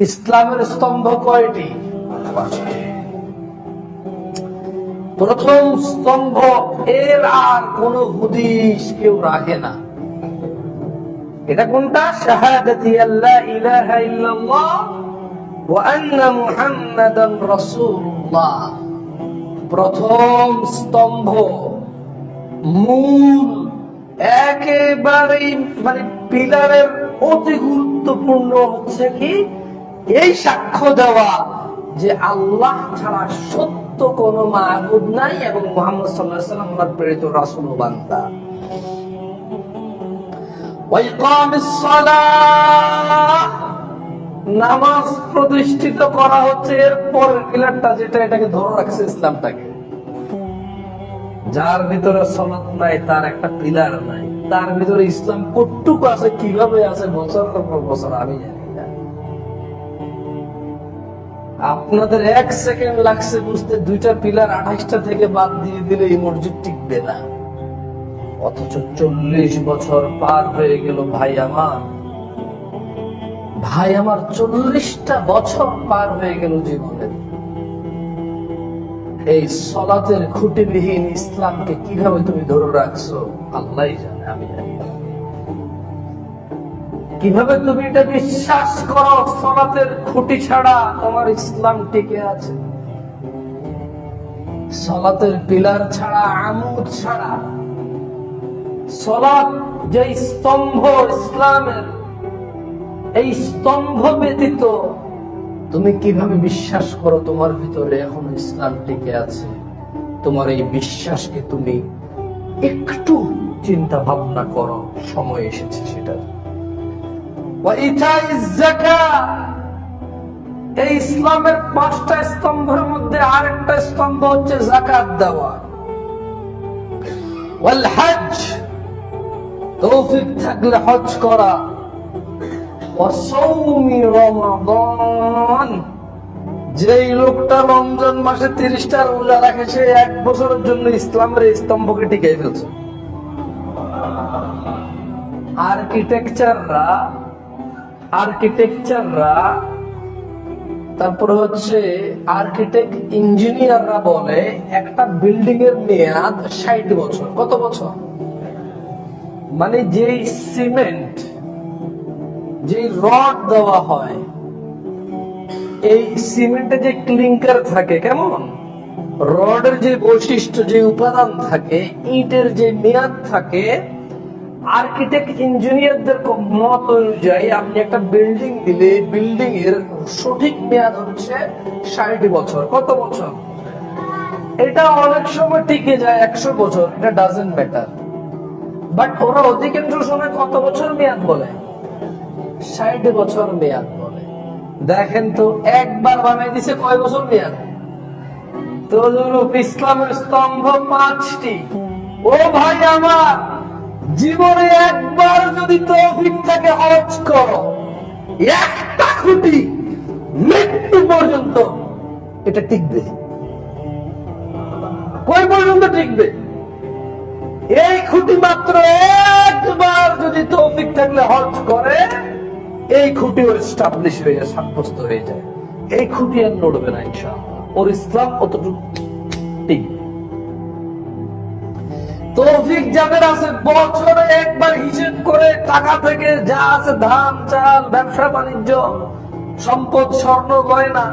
ইসলামের স্তম্ভ কয়টি? প্রথম স্তম্ভ এর আর কোন হুদিস কেউ রাখে না। এটা কোনটা? শাহাদাতি প্রথম স্তম্ভ মূল একেবারেই মানে পিলারের অতি গুরুত্বপূর্ণ হচ্ছে কি? এই সাক্ষ্য দেওয়া যে আল্লাহ ছাড়া সত্য কোন মাহবুদ নাই এবং মোহাম্মদ সাল্লাহ সাল্লাম প্রেরিত রাসুল বান্দা। নামাজ প্রতিষ্ঠিত করা হচ্ছে এরপর পিলারটা যেটা এটাকে ধরে রাখছে ইসলামটাকে। যার ভিতরে সনদ নাই, তার একটা পিলার নাই। তার ভিতরে ইসলাম কটুকু আছে, কীভাবে আছে বছর পর বছর আমি জানি আপনাদের এক সেকেন্ড লাগছে বুঝতে দুইটা পিলার আঠাইশটা থেকে বাদ দিয়ে দিলে এই মসজিদ টিকবে না। অথচ চল্লিশ বছর পার হয়ে গেল ভাই আমার। ভাই আমার চল্লিশটা বছর পার হয়ে গেল জীবনে। এই সলাতের খুঁটিবিহীন ইসলামকে কীভাবে তুমি ধরে রাখছো আল্লাহ জানে, আমি জানি। কীভাবে তুমি এটা বিশ্বাস করো সলাতের খুঁটি ছাড়া তোমার ইসলাম টিকে আছে? সলাতের পিলার ছাড়া, আমুদ ছাড়া। সলাৎ যে স্তম্ভ ইসলামের, এই স্তম্ভ ব্যতীত তুমি কীভাবে বিশ্বাস করো তোমার ভিতরে এখন ইসলাম টিকে আছে? তোমার এই বিশ্বাসকে তুমি একটু চিন্তা ভাবনা করো, সময় এসেছে সেটা এই ইসলামের পাঁচটা স্তম্ভের মধ্যে আরেকটা স্তম্ভ হচ্ছে জাকাত দেওয়া। হজ তৌফিক থাকলে হজ করা। যেই লোকটা রমজান মাসে তিরিশটা রোজা রাখে, সে এক বছরের জন্য ইসলামের স্তম্ভকে টিকে ফেলছে। আর্কিটেকচাররা আর্কিটেকচাররা তারপরে হচ্ছে আর্কিটেক্ট ইঞ্জিনিয়াররা বলে, একটা বিল্ডিং এর মেয়াদ ষাট বছর। কত বছর? মানে যেই সিমেন্ট যে রড দেওয়া হয়, এই সিমেন্টে যে ক্লিংকার থাকে, কেমন? রডের যে বৈশিষ্ট্য, যে উপাদান থাকে, ইটের যে মেয়াদ থাকে আর্কিটেক্ট ইঞ্জিনিয়ারদের মত অনুযায়ী আপনি একটা বিল্ডিং দিলে বিল্ডিং এর সঠিক মেয়াদ হচ্ছে ষাট বছর। কত বছর? এটা অনেক সময় টিকে যায় একশো বছর, এটা ম্যাটার বাট ওরা অধিকাংশ সময় কত বছর মেয়াদ বলে? ষাট বছর মেয়াদ বলে। দেখেন তো, একবার বানাই দিছে কয় বছর মেয়াদ? তদুরূপ ইসলামের স্তম্ভ পাঁচটি। ও ভাই আমার! জীবনে একবার যদি তৌফিক থাকে হজ করো। একটা খুঁটি মৃত্যু পর্যন্ত এটা টিকবে। কই পর্যন্ত টিকবে? এই খুঁটি মাত্র একবার যদি তৌফিক থাকলে হজ করে, এই খুঁটি ওর স্টাবলিশ হয়ে যায়, সাব্যস্ত হয়ে যায়। এই খুঁটি আর নড়বে না ইনশাআল্লাহ। ওর ইসলাম অতটুকু টিকবে। তৌফিক যাদের আছে, বছরে একবার হিসেব করে টাকা থেকে যা আছে, ধান, চাল, ব্যবসা, বাণিজ্য, সম্পদ, স্বর্ণ, গয়না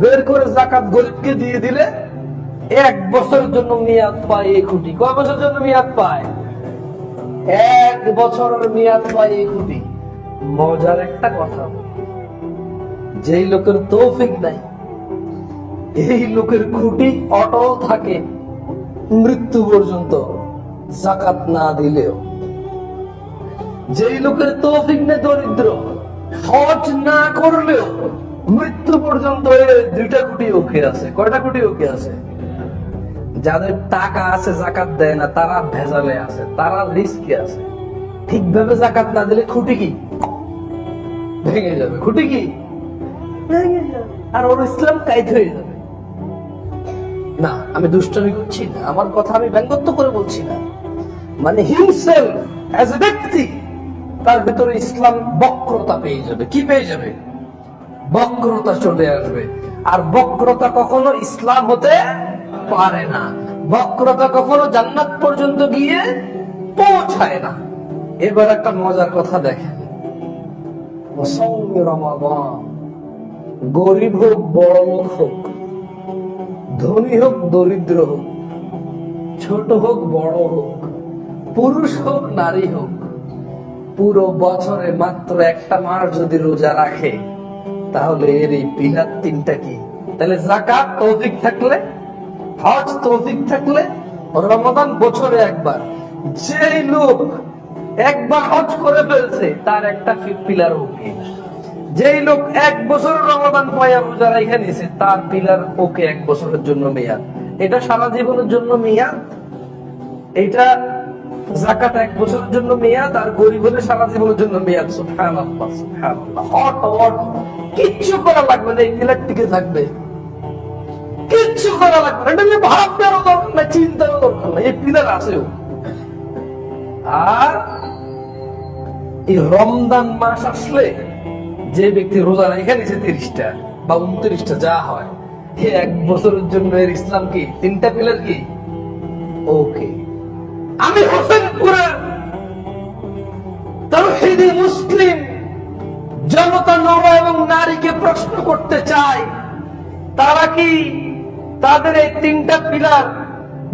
বের করে জাকাত গরিবকে দিয়ে দিলে এক বছরের জন্য মেয়াদ পায় এই খুঁটি। কয় বছরের জন্য মেয়াদ পায়? এক বছরের মেয়াদ পায় এই খুঁটি। মজার একটা কথা। যেই লোকের তৌফিক নাই, এই লোকের খুঁটি অটল থাকে মৃত্যু পর্যন্ত। জাকাত না দিলেও। যেই লোকের তৌফিক নেই দরিদ্র, হজ না করলেও মৃত্যু পর্যন্ত দুইটা কোটি ওকে আছে। কয়টা কোটি ওকে আছে? যাদের টাকা আছে জাকাত দেয় না, তারা ভেজালে আছে, তারা রিস্কে আছে। ঠিকভাবে জাকাত না দিলে খুঁটি কি? ভেঙে যাবে। খুঁটি কি? আর ওর ইসলাম কাইত হয়ে যাবে। না, আমি দুষ্টমি করছি না। আমার কথা আমি ব্যঙ্গত্ব করে বলছি না। মানে হিমসেলফ এ ব্যক্তি, তার ভিতরে ইসলাম বক্রতা পেয়ে যাবে। কি পেয়ে যাবে? বক্রতা চলে আসবে। আর বক্রতা কখনো ইসলাম হতে পারে না। বক্রতা কখনো জান্নাত পর্যন্ত গিয়ে পৌঁছায় না। এবার একটা মজার কথা দেখেন। গরিব হোক, বড় লোক হোক, ধনী হোক, দরিদ্র হোক, ছোট হোক, বড় হোক পুরুষ হোক, নারী হোক, পুরো বছরে মাত্র একটা মাস যদি রোজা রাখে, তাহলে এর এই পিলার তিনটা কি? তাহলে জাকাত তৌফিক থাকলে, হজ, তৌফিক থাকলে, রমাদান বছরে একবার। যেই লোক একবার হজ করে ফেলছে, তার একটা পিলার ওকে যেই লোক এক বছর রমাদান পয়া রোজা রেখে নিয়েছে তার পিলার ওকে এক বছরের জন্য মেয়াদ। এটা সারা জীবনের জন্য মেয়াদ। এটা জাকাত এক বছরের জন্য মেয়াদ আর গরিব হলে সারা জীবনের জন্য মেয়াদ কিচ্ছু করা লাগবে না, এই টিকে থাকবে। কিচ্ছু করা লাগবে না। ভাবনারও দরকার নাই, চিন্তারও দরকার নাই, এই পিলার আছেও আর এই রমজান মাস আসলে যে ব্যক্তি রোজা রেখে নিছে তিরিশটা বা উনত্রিশটা যা হয় এক বছরের জন্য এর ইসলাম কি? তিনটা পিলার কি? ওকে। আমি হোসেনপুরের তৌহিদি মুসলিম জনতা নর এবং নারীকে প্রশ্ন করতে চাই, তারা কি তাদের এই তিনটা পিলার,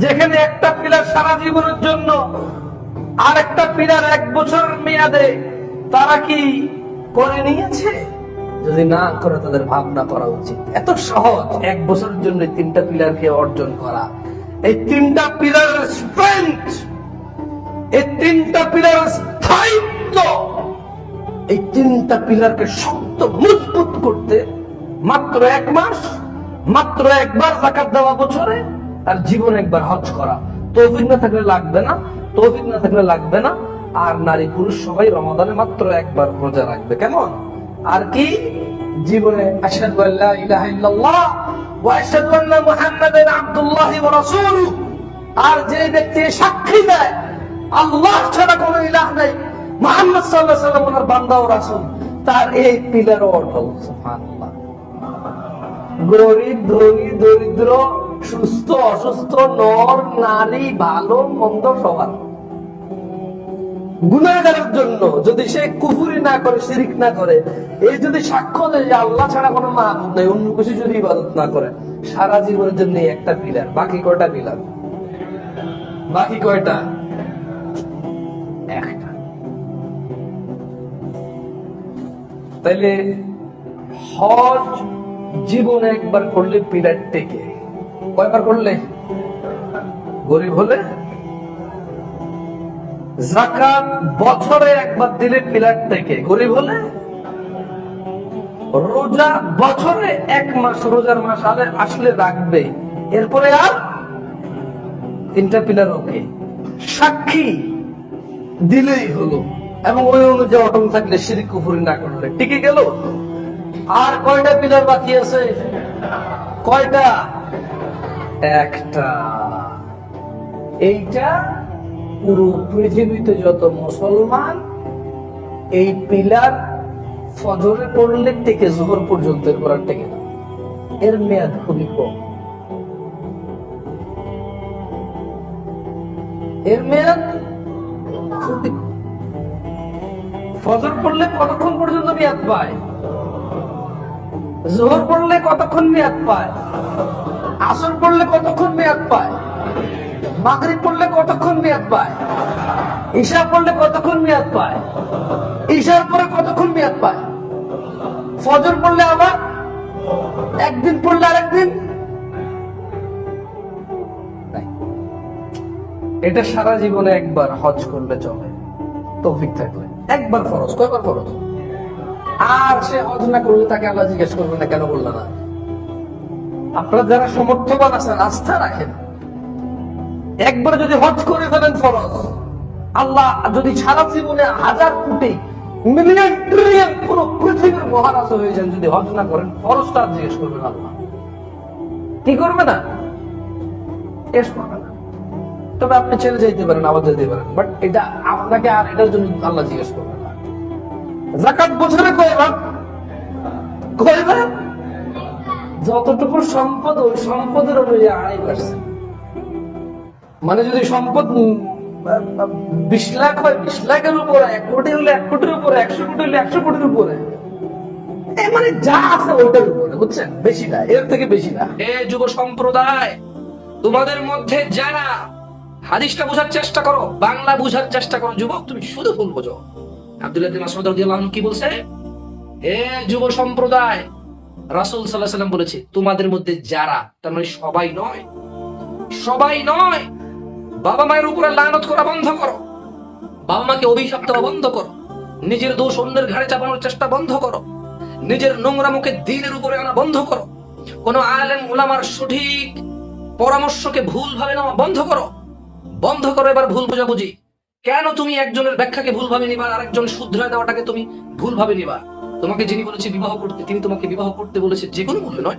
যেখানে একটা পিলার সারা জীবনের জন্য আর একটা পিলার এক বছর মেয়াদে তারা কি করে নিয়েছে? যদি না করে, তাদের ভাবনা করা উচিত। এত সহজ এক বছরের জন্য তিনটা পিলারকে অর্জন করা। এই তিনটা পিলারের স্ট্রেংথ এই তিনটা পিলারের স্থায়িত্ব এই তিনটা পিলারকে শক্ত, মজবুত করতে মাত্র এক মাস, মাত্র একবার জাকাত দেওয়া বছরে আর জীবনে একবার হজ করা। তৌফিক না থাকলে লাগবে না, তৌফিক না থাকলে লাগবে না। আর নারী পুরুষ সবাই রমাদানে মাত্র একবার রোজা রাখবে, কেমন? আর কি? জীবনে আশহাদু আল্লা ইলাহা ইল্লাল্লাহ ওয়া আশহাদু আন্না মুহাম্মাদান আবদুল্লাহি ওয়া রাসূলুহু। আর যে ব্যক্তি সাক্ষী দেয় আল্লাহ ছাড়া কোনো ইলাহ নাই। মুহাম্মদ আলাইহি সাল্লাম ওনার বান্দা ও রাসূল। তার এই পিলার অটল সুবহানাল্লাহ। গরিব, ধনী, দরিদ্র, সুস্থ, অসুস্থ, নর, নারী, ভালো, মন্দ, সবার। গুণাগারের জন্য যদি সে কুফুরি না করে, শিরিক না করে, এই যদি সাক্ষ্য দেয় যে আল্লাহ ছাড়া কোনো মাহবুব নাই, অন্য কিছু যদি ইবাদত না করে, সারা জীবনের জন্য একটা পিলার। বাকি কয়টা পিলার? বাকি কয়টা? তাইলে হজ জীবনে একবার করলে পিলার টেকে। কয়বার করলে? গরিব হলে? জাকাত বছরে একবার দিলে পিলার থেকে গরিব হলে? রোজা বছরে এক মাস, রোজার মাস আলে আসলে রাখবে। এরপরে আর তিনটা পিলার ওকে। সাক্ষী দিলেই হলো। এবং ওই অনুযায়ী অটল থাকলে শিরিক কুফুরি না করলে। টিকে গেল? আর কয়টা পিলার বাকি আছে? কয়টা? একটা। এইটা পুরো পৃথিবীতে যত মুসলমান, এই পিলার ফজরে পড়লে টেকে, জোহর পর্যন্ত এরপর আর টেকে না। এর মেয়াদ খুবই কম। এর মেয়াদ খুবই। ফজর পড়লে কতক্ষণ পর্যন্ত মেয়াদ পায়? জোহর পড়লে কতক্ষণ মেয়াদ পায়? আসর পড়লে কতক্ষণ মেয়াদ পায়? মাগরিব পড়লে কতক্ষণ মেয়াদ পায়? ঈশা পড়লে কতক্ষণ মেয়াদ পায়? ঈশার পরে কতক্ষণ মেয়াদ পায়? ফজর পড়লে আবার একদিন পড়লে আরেকদিন। এটা সারা জীবনে একবার হজ করলে চলে। তৌফিক থাকলে। একবার ফরজ, কয়বার ফরজ? আর সে হজ না করলে তাকে আল্লাহ জিজ্ঞেস করবে, না, কেন বলল না? আপনারা যারা সমর্থবান আছেন, আস্থা রাখেন। একবার যদি হজ করে ফেলেন ফরজ, আল্লাহ যদি সারা জীবনে হাজার কোটি, মিলিয়ন, ট্রিলিয়ন পুরো পৃথিবীর মহারাজ হয়ে যান, যদি হজ না করেন, ফরজটা জিজ্ঞেস করবেন আল্লাহ। কি করবে না? জিজ্ঞেস করবে না। তবে আপনি ছেড়ে যেতে পারেন, আবার যেতে পারেন। বাট এটা আপনাকে আর এটার জন্য আল্লাহ জিজ্ঞেস করবে না। জাকাত বছরে কয়বার কয়বার যতটুকু সম্পদ, ওই সম্পদের অনুযায়ী আড়াই পার্সেন্ট মানে যদি সম্পদ বিশ লাখ হয়, বিশ লাখের উপরে, এক কোটি হলে এক কোটির উপরে, একশো কোটি হলে একশো কোটির উপরে। এ মানে যা আছে ওইটার উপরে, বুঝছেন? বেশি না, এর থেকে বেশি না। এ যুব সম্প্রদায়, তোমাদের মধ্যে যারা হাদিসটা বোঝার চেষ্টা করো, বাংলা বোঝার চেষ্টা করো। যুবক, তুমি শুধু ভুল বোঝো। আব্দুল্লাহ বিন মাসউদ রাদিয়াল্লাহু কি বলছে? হে যুব সম্প্রদায়, রাসূল সাল্লাল্লাহু বলেছে, তোমাদের মধ্যে যারা, তার মানে সবাই নয় সবাই নয়, বাবা মায়ের উপরে লানত করা বন্ধ করো, বাবা মাকে অভিশাপ দেওয়া বন্ধ করো, নিজের দোষ অন্যের ঘাড়ে চাপানোর চেষ্টা বন্ধ করো, নিজের নোংরা মুখে দিনের উপরে আনা বন্ধ করো, কোন আলেম ওলামার সঠিক পরামর্শকে ভুল ভাবে নেওয়া বন্ধ করো। বন্ধ করো এবার ভুল বোঝাবুঝি। কেন তুমি একজনের ব্যাখ্যাকে ভুল ভাবে নিবা আর একজন শুধরায় দেওয়াটাকে তুমি ভুল ভাবে নিবা? তোমাকে যিনি বলেছে বিবাহ করতে, তিনি তোমাকে বিবাহ করতে বলেছে যে কোনো মূল্যে নয়।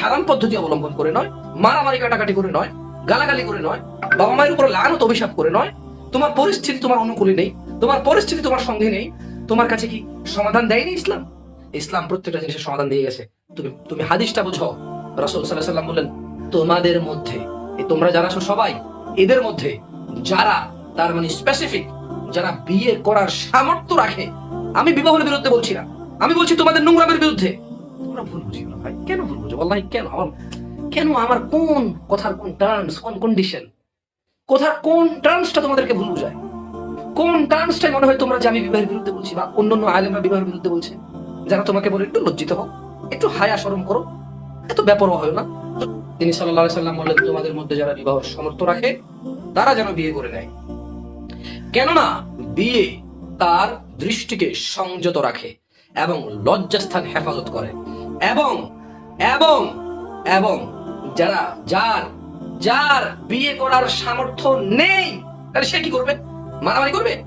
হারাম পদ্ধতি অবলম্বন করে নয়। মারামারি কাটাকাটি করে নয়। গালাগালি করে নয়। বাবা মায়ের উপর লানত অভিশাপ করে নয়। তোমার পরিস্থিতি তোমার অনুকূলে নেই। তোমার পরিস্থিতি তোমার সঙ্গে নেই। তোমার কাছে কি সমাধান দেয়নি ইসলাম? ইসলাম প্রত্যেকটা জিনিসের সমাধান দিয়ে গেছে। তুমি তুমি হাদিসটা বুঝো। রাসূল আলাইহি সাল্লাম বললেন, তোমাদের মধ্যে তোমরা যারা সবাই এদের মধ্যে যারা তার মানে স্পেসিফিক যারা বিয়ে করার সামর্থ্য রাখে, আমি বিবাহের বিরুদ্ধে বলছি না। আমি বলছি তোমাদের নোংরামের বিরুদ্ধে। তোমরা ভুল না ভাই। কেন ভুল বুঝো? কেন? আমার কেন আমার কোন কথার কোন টার্মস কোন কন্ডিশন কোন টার্মসটা তোমাদেরকে ভুল বুঝায়? কোন টার্মসটাই মনে হয় তোমরা যে আমি বিবাহের বিরুদ্ধে বলছি বা অন্যান্য আলেমরা বিবাহের বিরুদ্ধে বলছে? যারা তোমাকে বলে একটু লজ্জিত হও, একটু হায়া শরম করো। এত ব্যাপারও হয় না। তিনি সাল্লাহ সাল্লাম বললেন, তোমাদের মধ্যে যারা বিবাহ সমর্থ রাখে, তারা যেন বিয়ে করে নেয়। কেননা বিয়ে তার দৃষ্টিকে সংযত রাখে এবং লজ্জাস্থান হেফাজত করে। এবং এবং এবং যারা, যার যার বিয়ে করার সামর্থ্য নেই, তাহলে সে কি করবে? মারামারি করবে?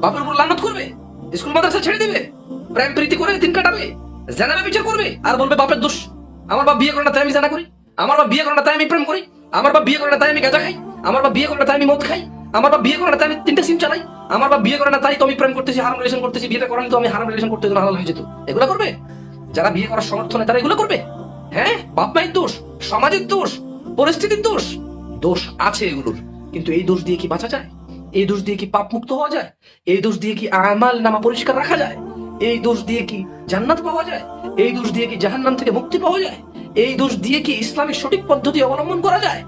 বাপের উপর লানত করবে? স্কুল মাদ্রাসা ছেড়ে দিবে? প্রেম প্রীতি করে দিন কাটাবে? জানাবে বিচার করবে? আর বলবে, বাপের দোষ। আমার বাপ বিয়ে করে না তাই আমি জানা করি, আমার বাপ বিয়ে করে না তাই আমি প্রেম করি, আমার বাপ বিয়ে করে না তাই আমি গাঁজা খাই, আমার বাপ বিয়ে করে না তাই আমি মদ খাই, আমার বাপ বিয়ে করে না তাই আমি তিনটা সিম চালাই, আমার বাপ বিয়ে করে না তাই তো আমি প্রেম করতেছি, হারাম রিলেশন করতেছি, বিয়েটা করেন তো আমি হারাম রিলেশন করতে হালাল হয়ে যেত। এগুলো করবে? যারা বিয়ে করার সমর্থ নেই, তারা এগুলো করবে? হ্যাঁ? বাপ মায়ের দোষ, সমাজের দোষ, পরিস্থিতির দোষ দোষ আছে এগুলোর, কিন্তু এই দোষ দিয়ে কি বাঁচা যায়? এই দোষ দিয়ে কি পাপ মুক্ত হওয়া যায়? এই দোষ দিয়ে কি আমাল নামা পরিষ্কার রাখা যায়? এই দোষ দিয়ে কি জান্নাত পাওয়া যায়? এই দোষ দিয়ে কি জাহান্নাম থেকে মুক্তি পাওয়া যায়? এই দোষ দিয়ে কি ইসলামের সঠিক পদ্ধতি অবলম্বন করা যায়?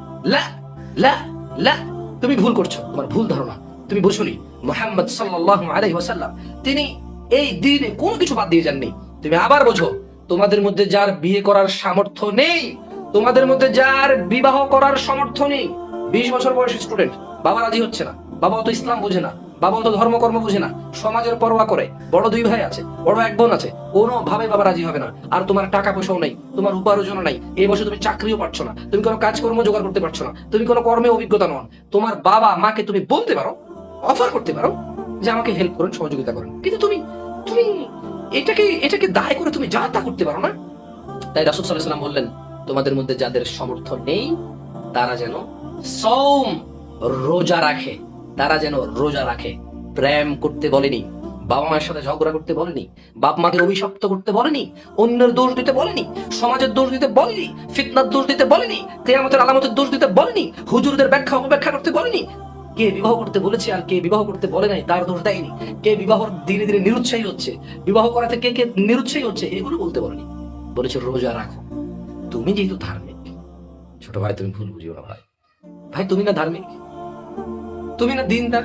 তুমি ভুল করছ, তোমার ভুল ধারণা। তুমি বুঝুনি, মোহাম্মদ সাল্লাল্লাহু আলাইহি ওয়াসাল্লাম, তিনি এই দিনে কোনো কিছু বাদ দিয়ে যাননি। তুমি আবার বোঝো, তোমাদের মধ্যে যার বিয়ে করার সামর্থ্য নেই, তোমাদের মধ্যে যার বিবাহ করার সামর্থ্য নেই। বিশ বছর বয়সী স্টুডেন্ট বাবা রাজি হচ্ছে না বাবা তো ইসলাম বোঝে না। বাবা তো ধর্মকর্ম বুঝে না। সমাজের পরোয়া করে। বড় দুই ভাই আছে, বড় এক বোন আছে। কোনো ভাবে বাবা রাজি হবে না। আর তোমার টাকা পয়সাও নেই, তোমার উপার্জন নাই। এই বছর তুমি চাকরিও পাচ্ছ না। তুমি কোনো কাজকর্ম জোগাড় করতে পারছ না। তুমি কোনো কর্মে অভিজ্ঞতা নন তোমার বাবা মাকে তুমি বলতে পারো অফার করতে পারো, যে আমাকে হেল্প করুন, সহযোগিতা করেন। কিন্তু তুমি তুমি এটাকে এটাকে দায় করে তুমি যা তা করতে পারো না। তাই রাসুল সাল্লাম বললেন, তোমাদের মধ্যে যাদের সমর্থন নেই, তারা যেন সৌম রোজা রাখে। তারা যেন রোজা রাখে। প্রেম করতে বলেনি, বাবা মায়ের সাথে ঝগড়া করতে বলেনি, বাপ মাকে অভিশপ্ত করতে বলেনি, অন্যের দোষ দিতে বলেনি, সমাজের দোষ দিতে বলেনি, ফিতনার দোষ দিতে বলেনি, কেয়ামতের আলামতের দোষ দিতে বলেনি, হুজুরদের ব্যাখ্যা অপব্যাখ্যা করতে বলেনি। কে বিবাহ করতে বলেছে আর কে বিবাহ করতে বলে নাই, তার দোষ দেয়নি। কে বিবাহ ধীরে ধীরে নিরুৎসাহী হচ্ছে, বিবাহ করাতে কে কে নিরুৎসাহী হচ্ছে, এগুলো বলতে বলেনি। বলেছে, রোজা রাখো। তুমি যেহেতু ধার্মিক, ছোট ভাই, তুমি ভুল বুঝিও না ভাই। ভাই, তুমি না ধার্মিক? তুমি না দিনদার?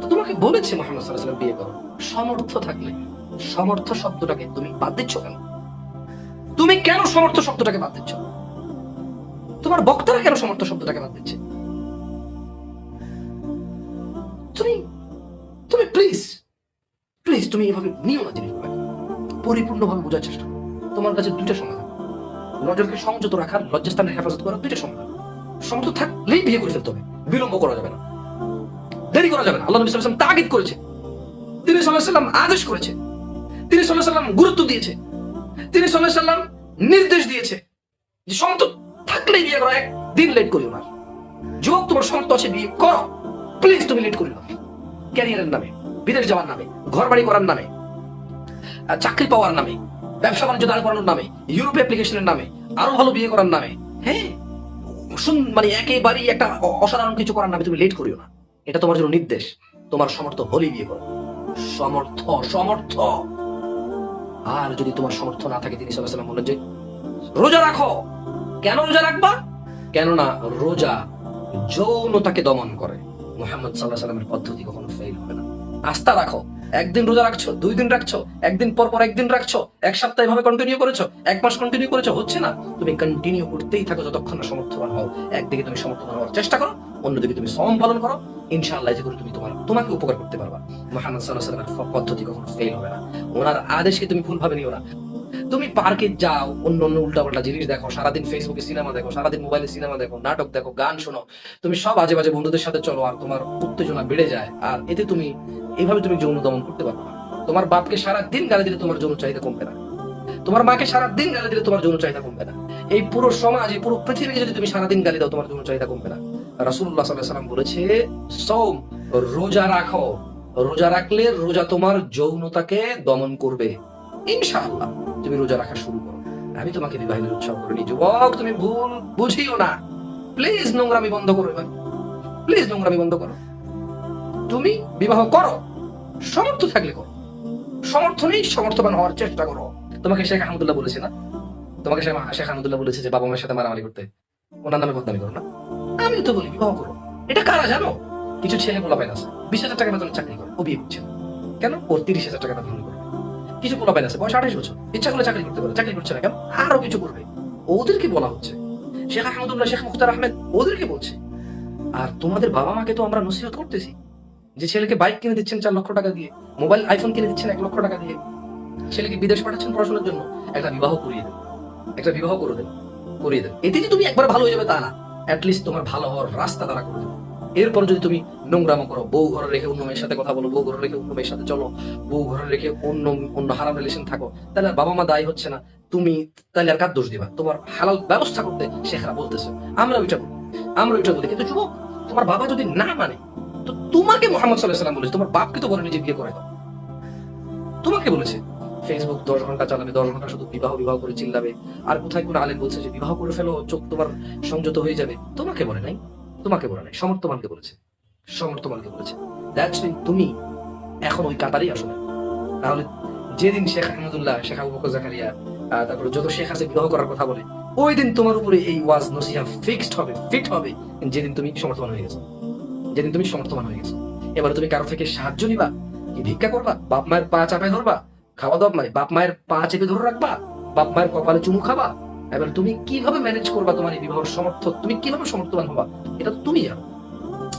তো তোমাকে বলেছে মোহাম্মদ সাল্লাহ বিয়ে করো। সমর্থ থাকলে। সমর্থ শব্দটাকে তুমি বাদ দিচ্ছ কেন? তুমি কেন সমর্থ শব্দটাকে বাদ দিচ্ছ? তোমার বক্তারা কেন সমর্থ শব্দটাকে বাদ দিচ্ছে? তুমি তুমি প্লিজ প্লিজ তুমি এভাবে নিও না জিনিসগুলো পরিপূর্ণভাবে বোঝার চেষ্টা করো। তোমার কাছে দুইটা সমাধান নজরকে সংযত রাখার লজ্জাস্থানের হেফাজত করার দুইটা সমাধান সমর্থ থাকলেই বিয়ে করে ফেলতে হবে। বিলম্ব করা যাবে না। দেরি করা যাবে না। আল্লাহ নবী ওয়াসাল্লাম তাগিদ করেছে তিনি ওয়াসাল্লাম আদেশ করেছে তিনি ওয়াসাল্লাম গুরুত্ব দিয়েছে তিনি ওয়াসাল্লাম নির্দেশ দিয়েছে যে সমর্থ থাকলেই বিয়ে করা, একদিন লেট করিও না। যুবক, তোমার সমর্থ আছে, বিয়ে করো। প্লিজ তুমি লেট করিও না। ক্যারিয়ারের নামে, বিদেশ যাওয়ার নামে ঘর বাড়ি করার নামে চাকরি পাওয়ার নামে, ব্যবসা বাণিজ্য দাঁড় করানোর নামে ইউরোপ অ্যাপ্লিকেশনের নামে, আরও ভালো বিয়ে করার নামে হ্যাঁ? শুন মানে একেবারেই একটা অসাধারণ কিছু করার নামে তুমি লেট করিও না। এটা তোমার জন্য নির্দেশ। তোমার সমর্থ হলেই বিয়ে করো। সমর্থ সমর্থ। আর যদি তোমার সমর্থ না থাকে, তিনি সাল্লাম বলেন যে, রোজা রাখো। কেন রোজা রাখবা? কেননা রোজা যৌনতাকে দমন করে। মোহাম্মদ সাল্লাহ সাল্লামের পদ্ধতি কখনো ফেল হবে না। আস্থা রাখো। একদিন রোজা রাখছো, দুই দিন রাখছো, একদিন পর পর একদিন রাখছো, এক সপ্তাহ এভাবে কন্টিনিউ করেছ, এক মাস কন্টিনিউ করেছ, হচ্ছে না। তুমি কন্টিনিউ করতেই থাকো যতক্ষণ না সমর্থবান হও। একদিকে তুমি সমর্থবান হওয়ার চেষ্টা করো অন্যদিকে তুমি সম পালন করো, ইনশাআল্লাহ এতে করে তুমি তোমার, তোমাকে উপকার করতে পারবা। মোহাম্মদ সাল্লাহ সাল্লামের পদ্ধতি কখনো ফেল হবে না। ওনার আদেশকে তুমি ভুলভাবে নিও না। তুমি পার্কে যাও, অন্য অন্য উল্টাপাল্টা জিনিস দেখো, সারাদিন ফেসবুকে সিনেমা দেখো, সারাদিন মোবাইলে সিনেমা দেখো, নাটক দেখো, গান শোনো। তুমি সব আজে বাজে বন্ধুদের সাথে চলো আর তোমার উত্তেজনা বেড়ে যায় আর এতে তুমি এইভাবে তুমি যৌন দমন করতে পারবে না। তোমার বাপকে সারা দিন গালি দিলে তোমার যৌন চাহিদা কমবে না। তোমার মাকে সারা দিন গালি দিলে তোমার যৌন চাহিদা কমবে না। এই পুরো সমাজ, এই পুরো পৃথিবীকে যদি তুমি সারাদিন গালি দাও, তোমার যৌন চাহিদা কমবে না। আলাইহি সাল্লাম বলেছে সোম রোজা রাখো। রোজা রাখলে রোজা তোমার যৌনতাকে দমন করবে। ইনশাআল্লাহ, তুমি রোজা রাখা শুরু করো। আমি তোমাকে যুবক, তুমি ভুল বুঝিও না। প্লিজ নোংরামি বন্ধ করো এবার। প্লিজ নোংরামি বন্ধ করো। তুমি বিবাহ করো। সমর্থ থাকলে করো। সমর্থ নেই, সমর্থবান হওয়ার চেষ্টা করো। তোমাকে শেখ আহমদুল্লাহ বলেছে না? তোমাকে শেখ আহমদুল্লাহ বলেছে যে, বাবা মায়ের সাথে মারামারি করতে। ওনার নামে বদনামি করো না। আমি তো বলি বিবাহ করো। এটা কারা জানো? কিছু ছেলে গোলা পাইন আছে, বিশ হাজার টাকা বেতনে চাকরি করে। ও বিয়ে করছে। কেন? ওর তিরিশ হাজার টাকা বেতন করে। কিছু পোলা পাইন আছে, বয়স আঠাশ বছর। ইচ্ছা করলে চাকরি করতে পারে, চাকরি করছে না কেন? আরও কিছু করবে। ওদেরকে বলা হচ্ছে। শেখ আহমদুল্লাহ, শেখ মুখতার আহমেদ, ওদেরকে বলছে। আর তোমাদের বাবা মাকে তো আমরা নসিহত করতেছি। যে ছেলেকে বাইক কিনে দিচ্ছেন চার লক্ষ টাকা দিয়ে, মোবাইল আইফোন কিনে দিচ্ছেন এক লক্ষ টাকা দিয়ে, ছেলেকে বিদেশ পাঠাচ্ছেন পড়াশোনার জন্য, একটা বিবাহ করিয়ে দেন। একটা বিবাহ করে দেন, করিয়ে দেন। এতে যে তুমি একবার ভালো হয়ে যাবে তা না। অ্যাটলিস্ট তোমার ভালো হওয়ার রাস্তা তারা করে দেবে। এরপর যদি তুমি নোংরামো করো, বউ ঘরে রেখে অন্য মেয়ের সাথে কথা বলো, বউ ঘরে রেখে অন্য মেয়ের সাথে চলো, বউ ঘরে রেখে অন্য অন্য হারাম রিলেশন থাকো, তাহলে বাবা মা দায়ী হচ্ছে না। তুমি তাহলে আর কার দোষ দিবা? তোমার হালাল ব্যবস্থা করতে শেখরা বলতেছে। আমরা ওইটা বলি আমরা ওইটা বলি। কিন্তু যুবক, তোমার বাবা যদি না মানে তো তোমাকে মোহাম্মদ সাল্লাহ সাল্লাম বলেছে, তোমার বাপকে তো বলেনি যে বিয়ে করে দাও। তোমাকে বলেছে। ফেসবুক দশ ঘণ্টা চালাবে, দশ ঘণ্টা শুধু বিবাহ বিবাহ করে চিল্লাবে। আর কোথায় কোন আলেম বলছে যে বিবাহ করে ফেলো, চোখ তোমার সংযত হয়ে যাবে। তোমাকে বলে নাই, তোমাকে বলে নাই, সমর্থমানকে বলেছে সমর্থমানকে বলেছে। দ্যাটস মিন তুমি এখন ওই কাতারেই আসো না। তাহলে যেদিন শেখ আহমদুল্লাহ, শেখ আবু বকর জাকারিয়া তারপরে যত শেখ আছে বিবাহ করার কথা বলে, ওই দিন তোমার উপরে এই ওয়াজ নসিহা ফিক্সড হবে ফিট হবে, যেদিন তুমি সমর্থমান হয়ে গেছো। যেদিন তুমি সমর্থমান হয়ে গেছো। এবারে তুমি কারও থেকে সাহায্য নিবা, কি ভিক্ষা করবা, বাপ মায়ের পা চাপে ধরবা খাওয়া দাওয়া মানে বাপ মায়ের পা চেপে ধরে রাখবা, বাপ মায়ের কপালে চুমু খাবা। এবার তুমি কীভাবে ম্যানেজ করবা তোমার এই বিবাহ সমর্থ তুমি কীভাবে সমর্থবান হবা? এটা তুমি জানো।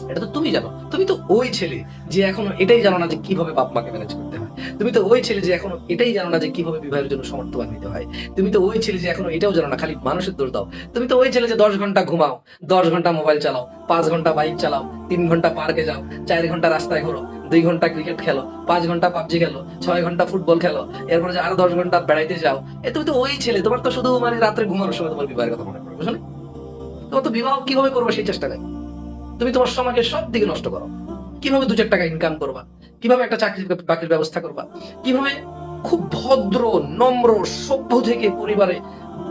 এটা তো তুমি জানো। তুমি তো ওই ছেলে যে এখনও এটাই জানো না যে কীভাবে বাপ মাকে ম্যানেজ করতে হয়। তুমি তো ওই ছেলে যে এখনও এটাই জানো না যে কীভাবে বিবাহের জন্য সমর্থবান নিতে হয়। তুমি তো ওই ছেলে যে এখনও এটাও জানো না, খালি মানুষের দোষ দাও। তুমি তো ওই ছেলে যে দশ ঘণ্টা ঘুমাও, দশ ঘণ্টা মোবাইল চালাও, পাঁচ ঘণ্টা বাইক চালাও, তিন ঘণ্টা পার্কে যাও, চার ঘণ্টা রাস্তায় ঘোরো, দুই ঘণ্টা ক্রিকেট খেলো, পাঁচ ঘণ্টা পাবজি খেলো, ছয় ঘণ্টা ফুটবল খেলো, এরপরে যে আরও দশ ঘণ্টা বেড়াইতে যাও। এ তুমি তো ওই ছেলে, তোমার তো শুধু মানে রাত্রে ঘুমানোর সময় তোমার বিবাহের কথা মনে পড়ে বুঝলে? তোমার তো বিবাহ কীভাবে করব সেই চেষ্টা নেই। তুমি তোমার সময়কে সব দিকে নষ্ট করো। কীভাবে দু চার টাকা ইনকাম করবা? কীভাবে একটা চাকরি বাকরির ব্যবস্থা করবা? কীভাবে খুব ভদ্র, নম্র, সভ্য থেকে পরিবারে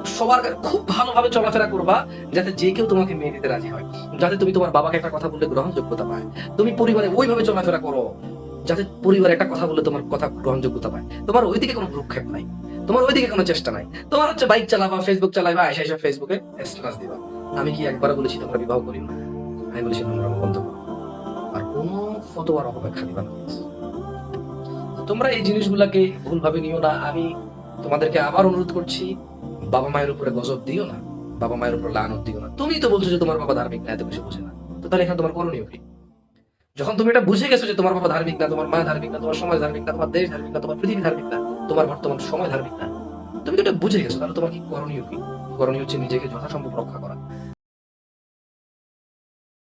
সবার খুব ভালোভাবে চলাফেরা করবা, যাতে যে কেউ তোমাকে মেয়ে দিতে রাজি হয়। যাতে তুমি তোমার বাবাকে একটা কথা বললে গ্রহণযোগ্যতা পায়। তুমি পরিবারে ওইভাবে চলাফেরা করো, যাতে পরিবারে একটা কথা বললে তোমার কথা গ্রহণযোগ্যতা পায়। তোমার ওইদিকে কোনো ভ্রুক্ষেপ নাই। তোমার ওইদিকে কোনো চেষ্টা নাই। তোমার হচ্ছে বাইক চালাবা ফেসবুক চালাবা আয়সা এসে ফেসবুকে স্ট্যাটাস দিবা। আমি কি একবার বলেছি তোমরা বিবাহ করি না? আমি আর ফতোয়ার তোমরা এই জিনিসগুলাকে ভুলভাবে নিও না। আমি তোমাদেরকে আবার অনুরোধ করছি, বাবা মায়ের উপরে গজব দিও না, বাবা মায়ের উপর লানত দিও না। তুমি তো বলছো যে তোমার বাবা ধার্মিক না, এত বোঝে না। তো তাহলে এখানে তোমার করণীয় কি যখন তুমি এটা বুঝে গেছো যে তোমার বাবা ধার্মিক না, তোমার মা ধার্মিক না, তোমার সমাজ ধার্মিক না, তোমার দেশ ধার্মিক না, তোমার পৃথিবী ধার্মিক না, তোমার বর্তমান সময় ধার্মিক না, তুমি তো এটা বুঝে গেছো। তাহলে তোমার কি করণীয় কি? করণীয় হচ্ছে নিজেকে যথাসম্ভব রক্ষা করা।